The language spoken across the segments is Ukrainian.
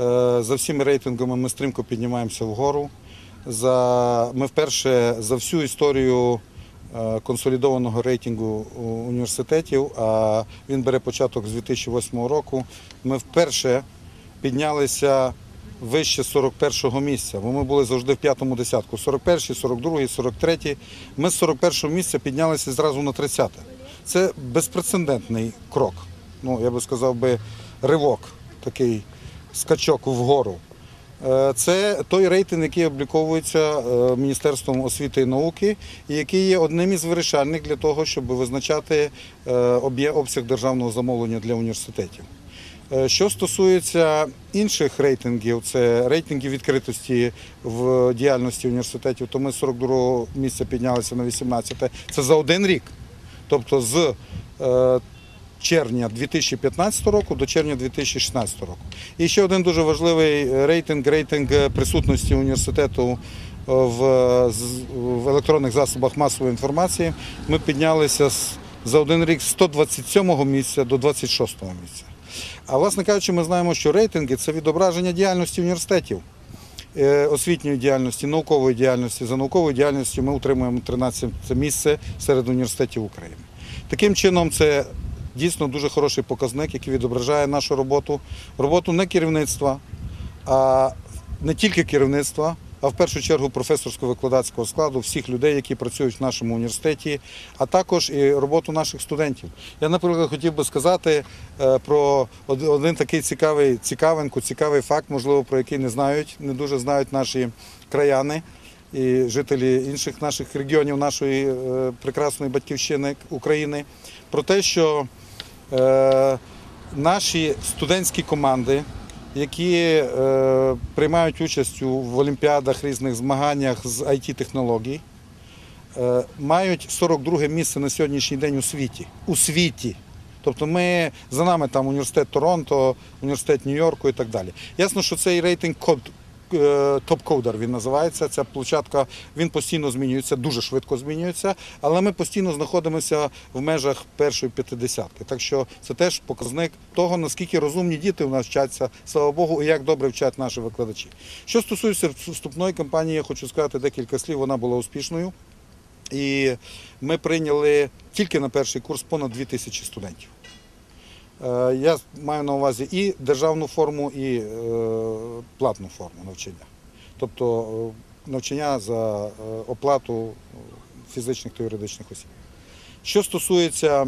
Е, За всіми рейтингами ми стрімко піднімаємося вгору. За, ми вперше за всю історію е, консолідованого рейтингу університетів, а він бере початок з 2008 року. Ми вперше піднялися вище 41-го місця, бо ми були завжди в п'ятому десятку. 41-й, 42-й, 43-й. Ми з 41-го місця піднялися зразу на 30-те. Це безпрецедентний крок. Ну, я би сказав би, ривок, такий скачок вгору. Е, Це той рейтинг, який обліковується е, Міністерством освіти і науки, і який є одним із вирішальних для того, щоб визначати е, обсяг державного замовлення для університетів. Що стосується інших рейтингів, це рейтингів відкритості в діяльності університетів, то ми з 42 місця піднялися на 18-те. Це за один рік. Тобто з червня 2015 року до червня 2016 року. І ще один дуже важливий рейтинг рейтинг е, присутності університету е, в, в електронних засобах масової інформації. Ми піднялися з, за один рік з 127 місця до 26-го місця. А власне кажучи, ми знаємо, що рейтинги це відображення діяльності університетів. е, Освітньої діяльності, наукової діяльності. За науковою діяльністю ми утримуємо 13 місце серед університетів України. Таким чином, це дійсно дуже хороший показник, який відображає нашу роботу, роботу не керівництва, а не тільки керівництва, а в першу чергу професорсько-викладацького складу всіх людей, які працюють в нашому університеті, а також і роботу наших студентів. Я, наприклад, хотів би сказати е, про один такий цікавий цікавинку, цікавий факт, можливо, про який не знають, не дуже знають наші краяни і жителі інших наших регіонів нашої е, прекрасної батьківщини України, про те, що наші студентські команди, які е, приймають участь в олімпіадах, різних змаганнях з it технологій е, мають 42 місце на сьогоднішній день у світі. У світі. Тобто ми за нами там університет Торонто, університет Нью-Йорку і так далі. Ясно, що цей рейтинг. Топ-кодер він називається. Ця площадка він постійно змінюється, дуже швидко змінюється, але ми постійно знаходимося в межах першої п'ятидесятки. Так що це теж показник того, наскільки розумні діти у нас вчаться, слава Богу, і як добре вчать наші викладачі. Що стосується вступної кампанії, я хочу сказати декілька слів. Вона була успішною. І ми прийняли тільки на перший курс понад 2 тисячі студентів. Е, Я маю на увазі і державну форму, і е, платну форму навчання. Тобто е, навчання за оплату фізичних та юридичних осіб. Що стосується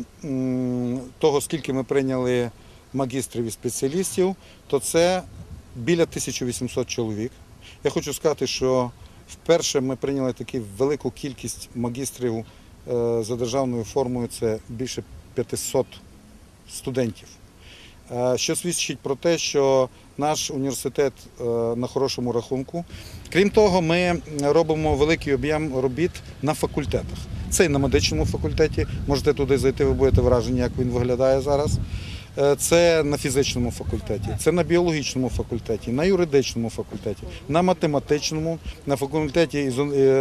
того, скільки ми прийняли магістрів і спеціалістів, то це біля 1800 чоловік. Я хочу сказати, що вперше ми прийняли таку велику кількість магістрів за державною формою, це більше 500 студентів. Е, Що свідчить про те, що наш університет е, на хорошому рахунку. Крім того, ми робимо великий об'єм робіт на факультетах. Це і на медичному факультеті. Можете туди зайти, ви будете вражені, як він виглядає зараз. Е, Це на фізичному факультеті, це на біологічному факультеті, на юридичному факультеті, на математичному, на факультеті,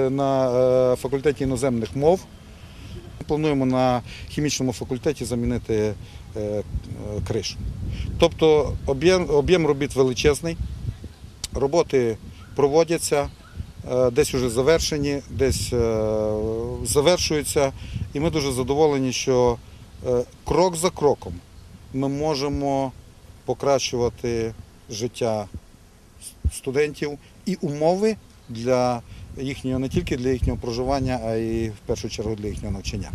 на факультеті іноземних мов. Плануємо на хімічному факультеті замінити е, е, кришу. Тобто об'єм робіт величезний, роботи проводяться, е, десь вже завершені, десь завершуються. І ми дуже задоволені, що крок за кроком ми можемо покращувати життя студентів і умови для їхнього не тільки для їхнього проживання, а й в першу чергу для їхнього навчання.